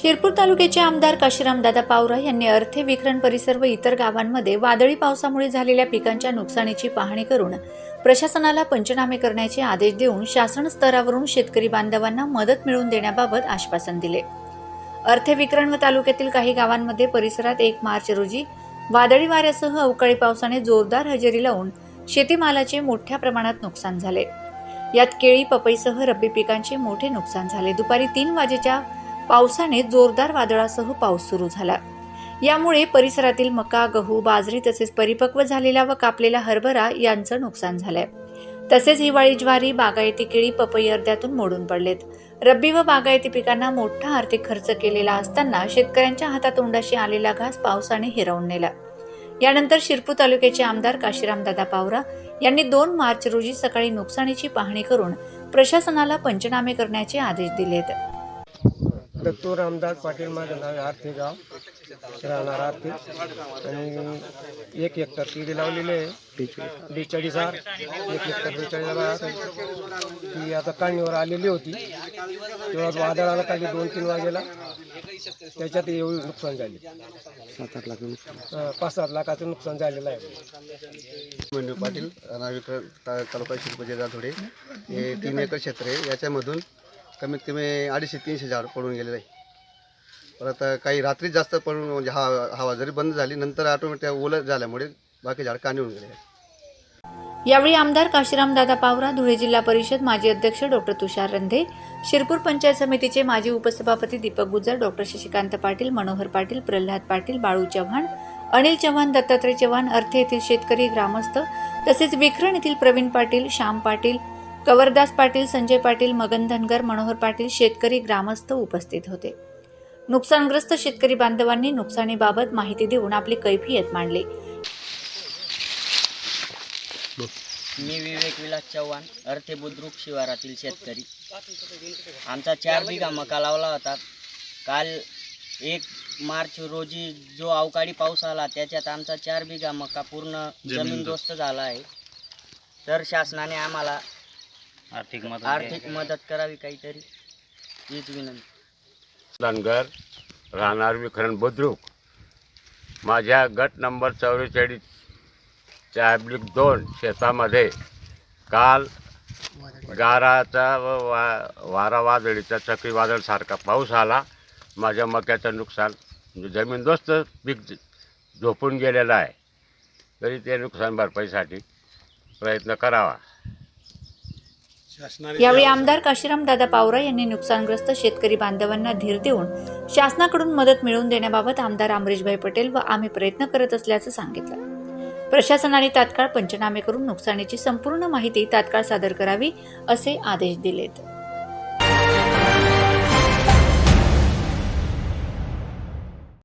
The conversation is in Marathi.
शिरपूर तालुक्याचे आमदार काशीरामदादा पावरा यांनी अर्थे विक्रण परिसर व इतर गावांमध्ये वादळी पावसामुळे झालेल्या पिकांच्या नुकसानीची पाहणी करून प्रशासनाला पंचनामे करण्याचे आदेश देऊन शासन स्तरावरून शेतकरी बांधवांना मदत मिळवून देण्याबाबत आश्वासन दिले. अर्थे विक्रण व तालुक्यातील काही गावांमध्ये परिसरात एक मार्च रोजी वादळी वाऱ्यासह अवकाळी पावसाने जोरदार हजेरी लावून शेतीमालाचे मोठ्या प्रमाणात नुकसान झाले. यात केळी पपईसह रब्बी पिकांचे मोठे नुकसान झाले. दुपारी तीन वाजेच्या पावसाने जोरदार वादळासह पाऊस सुरू झाला. यामुळे परिसरातील मका गहू बाजरी तसेच परिपक्व झालेला व कापलेला हरभरा यांचं नुकसान झालंय. तसेच हिवाळी ज्वारी बागायती केळी पपई अर्ध्यातून मोडून पडलेत. रब्बी व बागायती पिकांना मोठा आर्थिक खर्च केलेला असताना शेतकऱ्यांच्या हातातोंडाशी आलेला घास पावसाने हिरावून नेला. यानंतर शिरपूर तालुक्याचे आमदार काशीरामदादा पावरा यांनी दोन मार्च रोजी सकाळी नुकसानीची पाहणी करून प्रशासनाला पंचनामे करण्याचे आदेश दिलेत. दत्तू रामदास पाटील माझं नाव आहे आर्थिक गाव. राहणार आर्थिक आणि एक हेक्टर किडी लावलेली आहे. बेचाळीस हजार. एक हेक्टर बेचाळीस हजार ती आता काढणीवर आलेली होती. तेव्हा वादळाला काढली दोन तीन वाजेला. त्याच्यात एवढी नुकसान झाली. सात आठ लाख पाच सात लाखाचं नुकसान झालेलं आहे. मंडू पाटील नाविक ता- तालुका शिरपूर जिल्हा धुळे. हे तीन एकर क्षेत्र आहे. याच्यामधून कमीत कमी अडीचशे तीनशे झाड पडून गेलेलं आहे. परत काही रात्री जास्त पडून म्हणजे हा हवा जरी बंद झाली नंतर ऑटोमॅटिक ओलं झाल्यामुळे बाकी झाड होऊन गेले यावेळी आमदार काशीरामदादा पावरा धुळे जिल्हा परिषद माजी अध्यक्ष डॉक्टर तुषार रंधे शिरपूर पंचायत समितीचे माजी उपसभापती दीपक गुजर डॉक्टर शशिकांत पाटील मनोहर पाटील प्रल्हाद पाटील बाळू चव्हाण अनिल चव्हाण दत्तात्रय चव्हाण अर्थे येथील शेतकरी ग्रामस्थ तसेच विखरण येथील प्रवीण पाटील श्याम पाटील कवरदास पाटील संजय पाटील मगन धनगर मनोहर पाटील शेतकरी ग्रामस्थ उपस्थित होते. नुकसानग्रस्त शेतकरी बांधवांनी नुकसानीबाबत माहिती देऊन आपली कैफियत मांडली. मी विवेक विलास चव्हाण अर्थे बुद्रुक शिवारातील शेतकरी. आमचा चार बिघा मका लावला होता. काल एक मार्च रोजी जो अवकाळी पाऊस आला त्याच्यात आमचा चार बिघा मका पूर्ण जमीनदोस्त झाला आहे. तर शासनाने आम्हाला आर्थिक मदत आर्थिक मदत करावी काहीतरी. हीच विनंती. धनगर राहणार विखरण बुद्रुक. माझ्या गट नंबर चौवेचाळीस चाबलिक दोन शेतामध्ये काल गाराचा व वा वारा वादळीचा चक्रीवादळसारखा पाऊस आला. माझ्या मक्याचं नुकसान म्हणजे जमीनदोस्त पीक झोपून गेलेलं आहे. तरी ते नुकसान भरपाईसाठी प्रयत्न करावा. यावेळी आमदार काशीराम दादा पावरा यांनी नुकसानग्रस्त शेतकरी बांधवांना धीर देऊन शासनाकडून मदत मिळवून देण्याबाबत आमदार अमरीशभाई पटेल व आम्ही प्रयत्न करत असल्याचं सांगितलं. प्रशासनाने तात्काळ पंचनामे करून नुकसानीची संपूर्ण माहिती तात्काळ सादर करावी असे आदेश दिलेत.